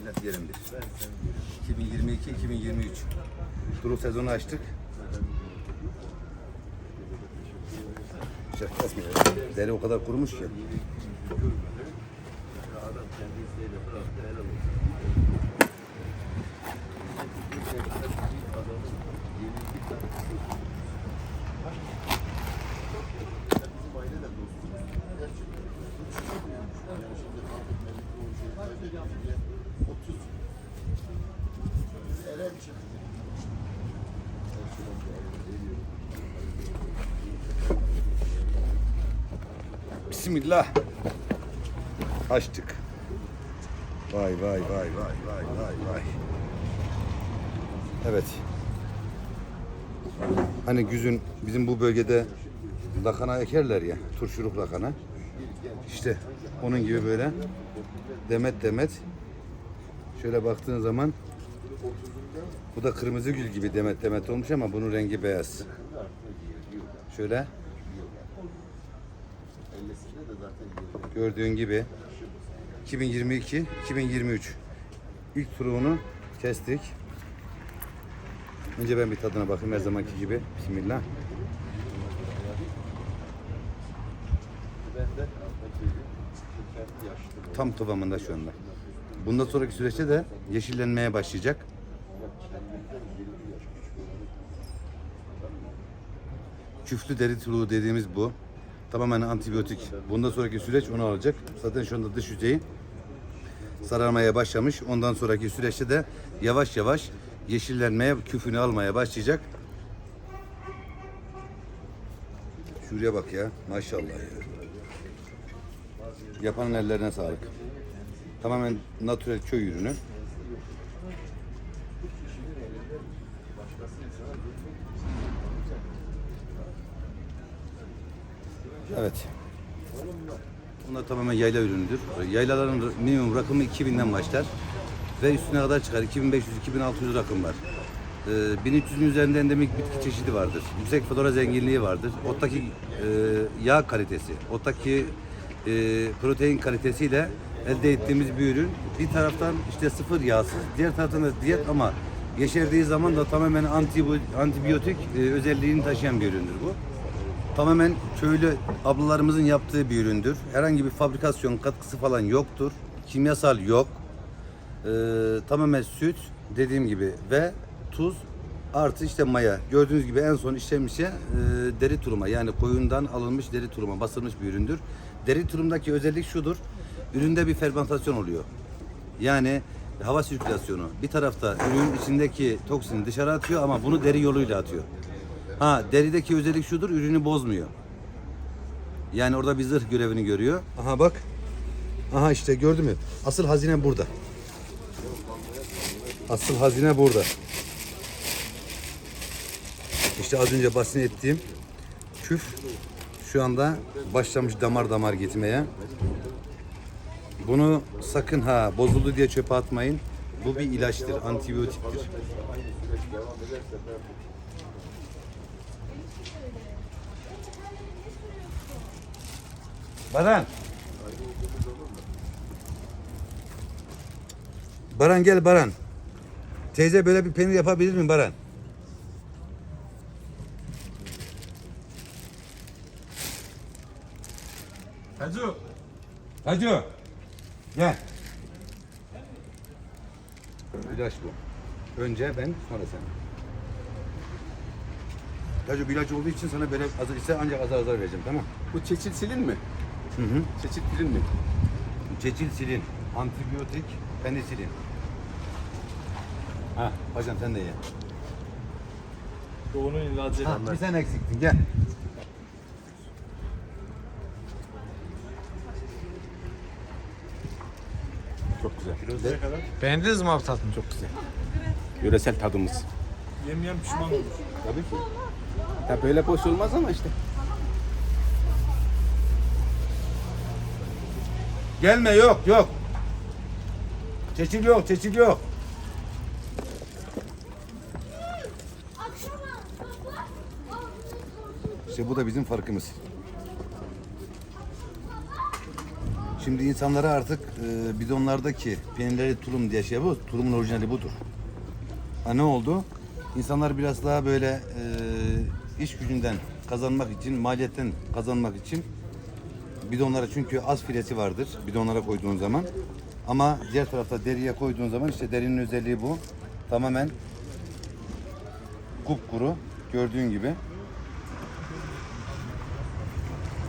Millet yerimdir. 2022-2023 Duru sezonu açtık. Şef kesmiyor. Deri o kadar kurumuş ki. Bismillah. Açtık. Vay vay vay vay vay vay vay. Evet. Hani güzün bizim bu bölgede lakana ekerler ya, turşuluk lakana. İşte onun gibi böyle demet demet. Şöyle baktığın zaman bu da kırmızı gül gibi demet demet olmuş ama bunun rengi beyaz. Şöyle gördüğün gibi 2022 2023 ilk turunu kestik. Önce ben bir tadına bakayım her zamanki gibi. Bismillah. Tam kıvamında şu anda. Bundan sonraki süreçte de yeşillenmeye başlayacak. Küflü deri tuluğu dediğimiz bu. Tamamen antibiyotik. Bundan sonraki süreç onu alacak. Zaten şu anda dış yüzeyi sararmaya başlamış. Ondan sonraki süreçte de yavaş yavaş yeşillenmeye, küfünü almaya başlayacak. Şuraya bak ya. Maşallah ya. Yapanın ellerine sağlık. Tamamen natürel köy ürünü. Evet. Bunlar tamamen yayla ürünüdür. Yaylaların minimum rakımı 2000'den başlar. Ve üstüne kadar çıkar. 2500-2600 rakım var. Ee, 1300'ün üzerinde endemik bitki çeşidi vardır. Yüksek flora zenginliği vardır. Ottaki e, yağ kalitesi, ottaki e, protein kalitesiyle elde ettiğimiz bir ürün. Bir taraftan işte sıfır yağsız, diğer taraftan da diyet ama yeşerdiği zaman da tamamen antibi- antibiyotik e, özelliğini taşıyan bir üründür bu. Tamamen köylü ablalarımızın yaptığı bir üründür. Herhangi bir fabrikasyon katkısı falan yoktur. Kimyasal yok. Ee, tamamen süt dediğim gibi ve tuz artı işte maya. Gördüğünüz gibi en son işlenmiş şey, e, deri turuma yani koyundan alınmış deri turuma basılmış bir üründür. Deri turumdaki özellik şudur. Üründe bir fermentasyon oluyor. Yani hava sirkülasyonu. Bir tarafta ürünün içindeki toksini dışarı atıyor ama bunu deri yoluyla atıyor. Ha derideki özellik şudur ürünü bozmuyor. Yani orada bir zırh görevini görüyor. Aha bak. Aha işte gördün mü? Asıl hazine burada. Asıl hazine burada. İşte az önce bahsettiğim küf şu anda başlamış damar damar gitmeye. Bunu sakın ha bozuldu diye çöpe atmayın. Bu bir ilaçtır, antibiyotiktir. Baran. Baran gel Baran. Teyze böyle bir peynir yapabilir mi Baran? Hacı. Hacı. Gel. İlaç bu. Önce ben sonra sen. Hacı bir ilaç olduğu için sana böyle azar ise ancak azar azar vereceğim tamam Bu çeçil silin mi? Hı hı. Çeçil pilin mi? Çeçilsilin, antibiyotik, penisilin. Ha, hocam sen de ye. Doğunun ilacı. Ha, bir sen eksiktin gel. Çok güzel. Kadar? Beğendiniz mi abi? Çok güzel. Yöresel tadımız. Yemeyen pişman olur. Tabii ki. Ya böyle boş olmaz ama işte. Gelme yok yok. Çeçil yok, çeçil yok. İşte bu da bizim farkımız. Şimdi insanlara artık e, bidonlardaki peynirleri tulum diye şey yapıyor. Tulumun orijinali budur. Ha ne oldu? İnsanlar biraz daha böyle e, iş gücünden kazanmak için, maliyetten kazanmak için bidonlara çünkü az filesi vardır bidonlara koyduğun zaman. Ama diğer tarafta deriye koyduğun zaman işte derinin özelliği bu. Tamamen kupkuru gördüğün gibi.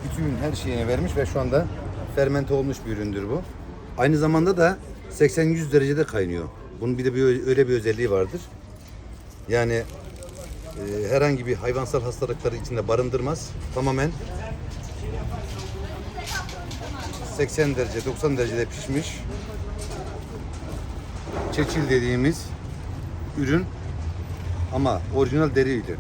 Bütün her şeyini vermiş ve şu anda fermente olmuş bir üründür bu. Aynı zamanda da 80-100 derecede kaynıyor. Bunun bir de bir, öyle bir özelliği vardır. Yani e, herhangi bir hayvansal hastalıkları içinde barındırmaz. Tamamen 80 derece, 90 derecede pişmiş çeçil dediğimiz ürün ama orijinal deriydi.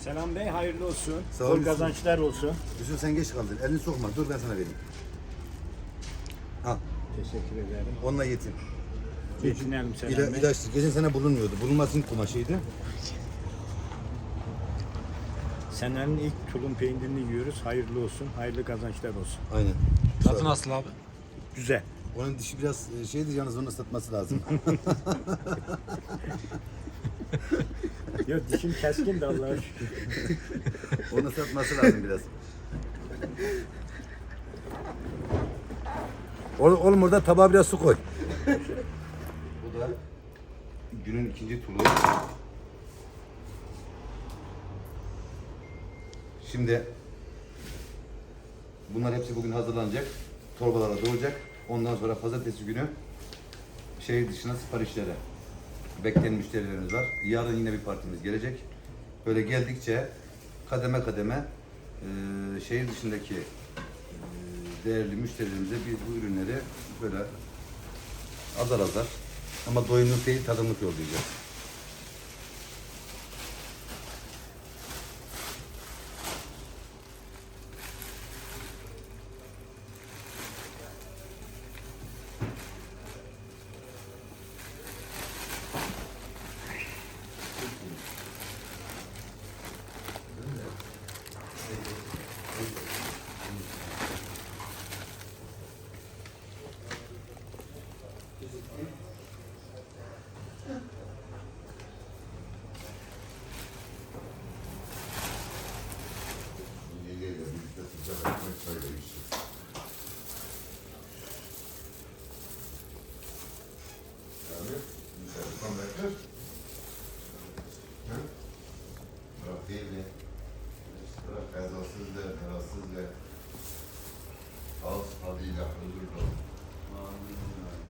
Selam Bey hayırlı olsun. Sağ Bol kazançlar olsun. Yusuf sen geç kaldın. Elini sokma. Dur ben sana vereyim. Al. Teşekkür ederim. Onunla yetin. Geçinelim Selam İla, Bey. ilaçlı. Geçen sene bulunmuyordu. Bulunmasın kumaşıydı. Senenin ilk tulum peynirini yiyoruz. Hayırlı olsun. Hayırlı kazançlar olsun. Aynen. Tadı nasıl abi? Güzel. Onun dişi biraz e, şeydi yalnız onu ıslatması lazım. Yok dişim keskin de Allah'a şükür. onu ıslatması lazım biraz. Oğlum, oğlum orada tabağa biraz su koy. Bu da günün ikinci tulu. Şimdi bunlar hepsi bugün hazırlanacak. Torbalara dolacak. Ondan sonra pazartesi günü şehir dışına siparişlere bekleyen müşterilerimiz var. Yarın yine bir partimiz gelecek. Böyle geldikçe kademe kademe eee şehir dışındaki eee, değerli müşterilerimize biz bu ürünleri böyle azar azar ama doyumluk değil tadımlık yollayacağız.